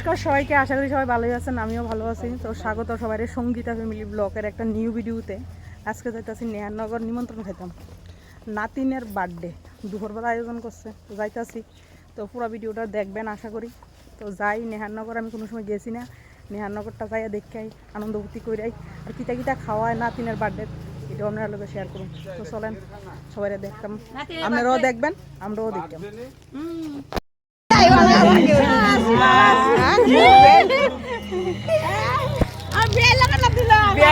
নমস্কার সবাইকে আশা করি সবাই ভালোই আছেন আমিও ভালো আছি। তো স্বাগত সবাই সঙ্গীতা ফ্যামিলি ব্লকের একটা নিউ ভিডিওতে আজকে যাইতেছি নেহানগর নিমন্ত্রণ খাইতাম নাতিনের বার্থডে দুপুরবেলা আয়োজন করছে তো যাইতাছি। তো পুরো ভিডিওটা দেখবেন আশা করি। তো যাই নেহানগর আমি কোনো সময় গেছি না। নেহানগরটা যাইয়া দেখাই আনন্দ ভর্তি করাই আর কিতা কিতা খাওয়ায় নাতিনের বার্থডে এটাও আপনারা লোকে শেয়ার করুন তো চলেন সবাই দেখতাম। আপনারাও দেখবেন আমরাও দেখতাম।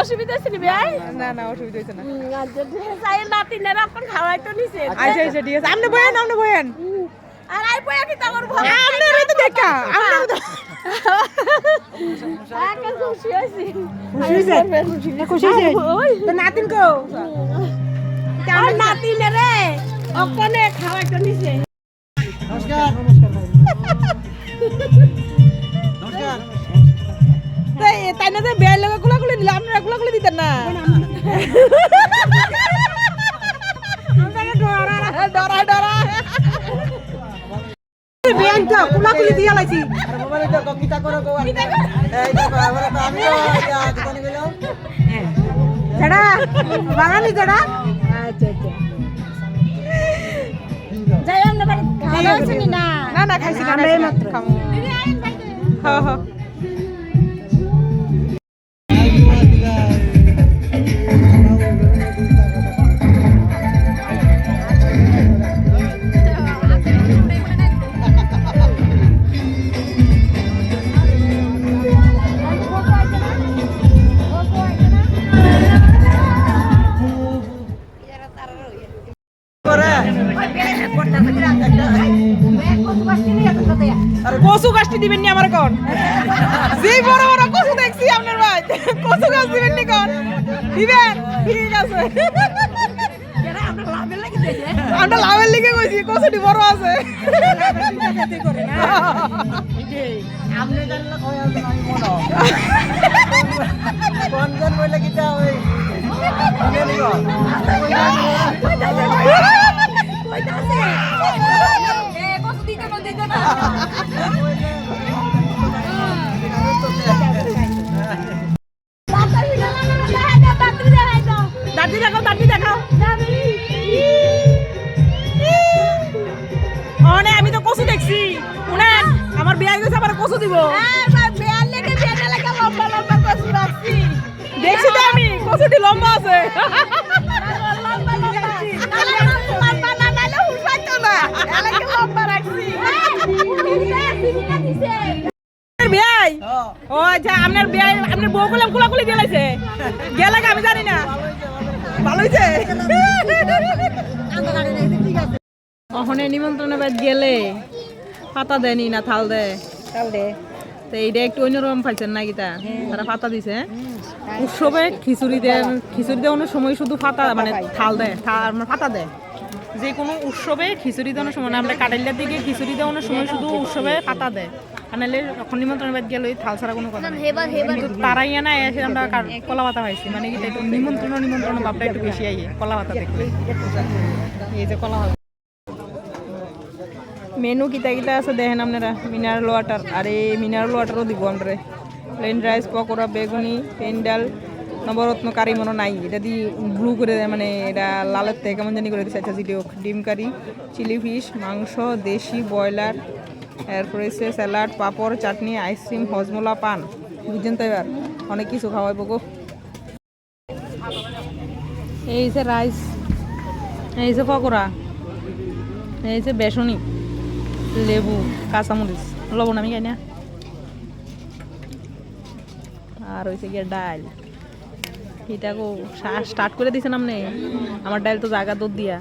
অসুবিধা ছিল ভাই? না না অসুবিধা হইছে না। চাই নাতিনেরা এখন খাওয়াই তো নিছে। আচ্ছা আচ্ছা ঠিক আছে। আর আই পয়া কি তাগর আপনারই তো দেখা আপনারই তো আকে খুশি হইছি খুশি হইছে তো নাতিন কো? আর নাতিনেরে অকনে খাওয়াই তো নিছে। তাই তাই না যে বেয়ার লগে গুলাগুলি দিলে আপনারা গুলাগুলি দিতেন না। ডরা ডরা বেয়ান তো কুলাকুলি দিয়া লাইছি জড়া বানানি জড়া। আচ্ছা আচ্ছা যাই আমরা খাওয়া নি না। না না খাইছি না খাইছি না। খামু হ্যাঁ হ্যাঁ। কচু গাছটি দিবেন নি আমার কোন? যে বড় বড় কচু দেখছি আপনার ভাই কচু গাছ দিবেন নি কোন? দিবেন? ঠিক আছে। আমরা লাভের লিগে কইছি কচুটি বড় আছে। দাদি দেখাও দাদি দেখাও অনে আমি তো কচু দেখছি। উনে আমার বিয়ে গেছে আবার কচু দিব। দেখছি তো আমি কচুটি লম্বা আছে। ও আচ্ছা আপনার আপনার বউ গুলাম কুলাকুলি গেলাইছে গেলে আমি জানি না? ভালো হয়েছে ওখানে নিমন্ত্রণে বাদ গেলে পাতা দেয়নি না থাল দেয়। তো এইটা একটু অন্যরকম পাইছেন না গীতা? তারা পাতা দিছে উৎসবে খিচুড়ি দেয় খিচুড়ি দেওয়ানোর সময় শুধু পাতা মানে থাল দেয় মানে পাতা দেয়। যে কোনো উৎসবে খিচুড়ি দেওয়ানোর সময় না আমরা কাটাইলার দিকে খিচুড়ি দেওয়ানোর সময় শুধু উৎসবে পাতা দেয়। এখন নিমন্ত্রণ বাদ গেলে থাল ছাড়া কোনো কথা কিন্তু তারাই না এসে আমরা কার- কলা পাতা পাইছি মানে কি একটু নিমন্ত্রণ নিমন্ত্রণ ভাবটা একটু বেশি আইয়ে কলা পাতা দেখলে। এই যে কলা পাতা মেনু কিতা কিতা আছে দেখেন আপনারা মিনারেল ওয়াটার আর এই মিনারেল ওয়াটারও দিব আমরা। প্লেন রাইস পকোড়া বেগুনি পেন্ডাল নবরত্ন কারি মনে নাই। এটা দিয়ে ব্লু করে দেয় মানে এটা লালের থেকে কেমন জানি করে দিচ্ছে আচ্ছা যদি হোক ডিম কারি চিলি ফিশ মাংস দেশি ব্রয়লার এরপরে হচ্ছে salad, papad, chutney, ice cream, Hajmola, paan. বুঝছেন তো এবার? অনেক কিছু খাওয়াই বগো এই যে রাইস, এই যে পকোড়া, এই যে বেসনি, লেবু, কাঁচামরিচ, লবণ আমি খাই আর হয়েছে গিয়ে ডাল। এটাকে স্টার্ট করে দিছেন আপনি আমার ডাল তো জায়গা দুধ দিয়া।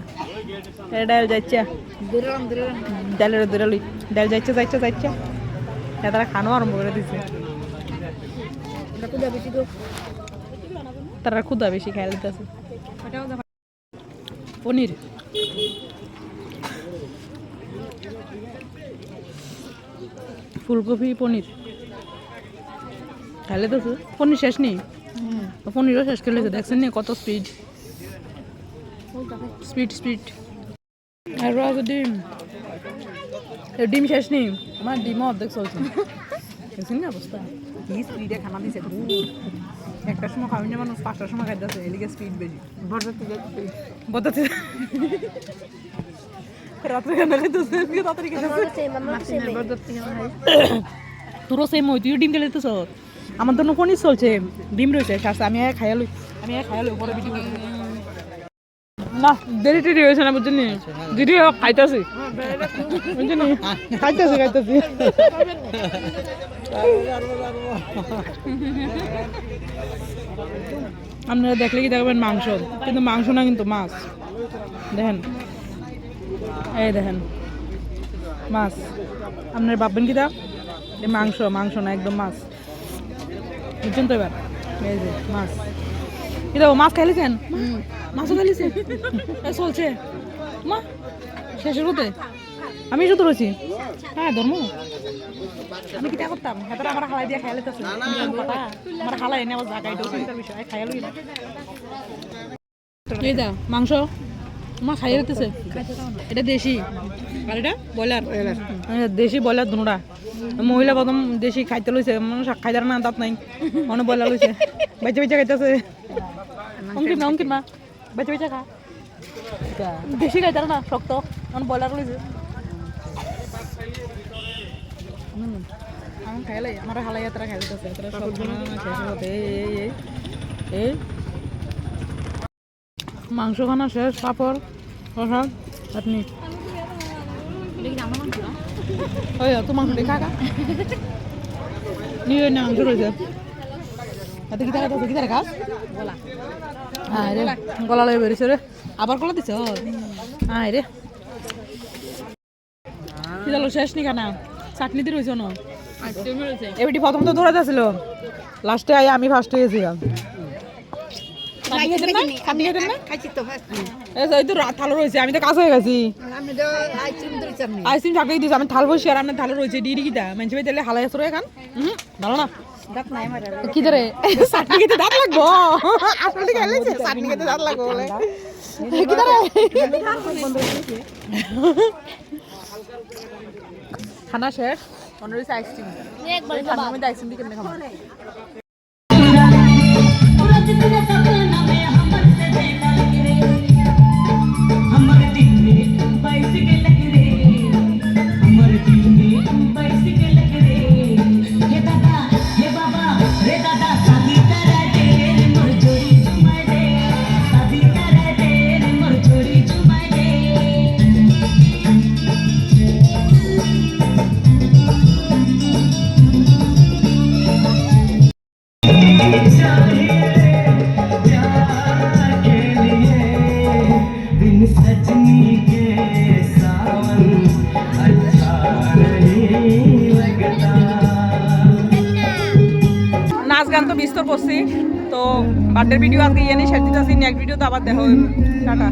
ডাল যাচ্ছে ডালের দূরে লই ডাল যাচ্ছে যাচ্ছে যাচ্ছে তারা খানো আরম্ভ করে দিছে তারা ক্ষুদা বেশি খাই লিতেছে পনির ফুলকপি পনির খাইলে তো পনির শেষ নেই পনিরও শেষ লেগেছে দেখছেন নি কত স্পিড স্পিড স্পিড আর আছে ডিম এ ডিম শেষ নেই আমার ডিমও অর্ধেক চলছে দেখছেন না অবস্থা? কি স্পিডে খানা দিছে? একটা সময় খাওয়াই না মানুষ পাঁচটার সময় খাইতেছে এদিকে স্পিড বেশি। বলতে রাত্রে খানা খাইতেছে তাড়াতাড়ি তোরও সেম ওই তুইও ডিম খেলে আমার তো পনির চলছে ডিম রয়েছে আমি আগে খাইয়া লই আমি আগে খাইয়া লই পরে ভিডিও না দেরি টেরি হয়েছে না বুঝলি? দিদি খাইতেছি। বুঝলি? খাইতেছি খাইতেছি। আপনারা দেখলে কি দেখবেন মাংস? কিন্তু মাংস না কিন্তু মাছ। দেখেন। এই দেখেন। মাছ। আপনার ভাববেন কি দা এই মাংস মাংস না একদম মাছ। বুঝছেন তো এবার? এই যে মাছ। কি দেখো মাছ খাইলেছেন? মাছও খাইলেছেন এই চলছে। মা শেষের হতে আমি শুধু রয়েছি। হ্যাঁ ধর্ম। আমি কিটা করতাম? হেতারা আমার হালাই দিয়ে খাইলে তো আমার হালাই এনে আবার জাগাই দেবো চিন্তার বিষয়। খাইয়ালই না এই দা মাংস? মা খাইয়ে দিতেছে এটা দেশি। আর এটা ব্রয়লার। দেশি ব্রয়লার দুটা। মহিলা প্রথম দেশি খাইতে লইছে। মানুষ খাইতে না তাত নাই। মনে ব্রয়লার লইছে। বেচে বেচে খাইতেছে। অঙ্কিত না অঙ্কিত না। বেচে খা। দেশি খাইতে না, শক্ত। মনে ব্রয়লার লইছে আমি খাইলাই আমার হালাই খাই দিতেছে সব শেষ হতে এই এই এই মাংস খানা শেষ পাপড় চাটনি। ওই তো মাংস দেখা খা নিয়ে মাংস রয়েছে এত কি টাকা কি টাকা হ্যাঁ রে গলা লয়ে বেরিয়েছে রে। আবার গলা দিছে? হ্যাঁ রে শেষ নি চাটনি দিয়ে রয়েছে না এবারটি প্রথম তো ধরে ছিল লাস্টে আই আমি ফার্স্টে রয়েছে আমি তো কাছে হয়ে গেছি। আমি তো আইসক্রিম ধরেছি আমি থাকলেই দিয়েছে আমি থাল বসি আর আপনার থালো রয়েছে ডিডি ভাই তাহলে হালাই আসরে এখন ভালো না। দাঁত নাই আমার কি ধরে? চাটনি খেতে দাঁত লাগবো? আসলে খেলেছে চাটনি খেতে দাঁত লাগবো বলে। কিধরে খানা শেষ? মনে রয়েছে আইসক্রিম কেমনে খাব? বিস্তর পড়ছি তো বার্থডে ভিডিও আজকে ইয়ে নিয়ে শেষ আসি নেক্সট ভিডিও তো আবার দেখো টাটা।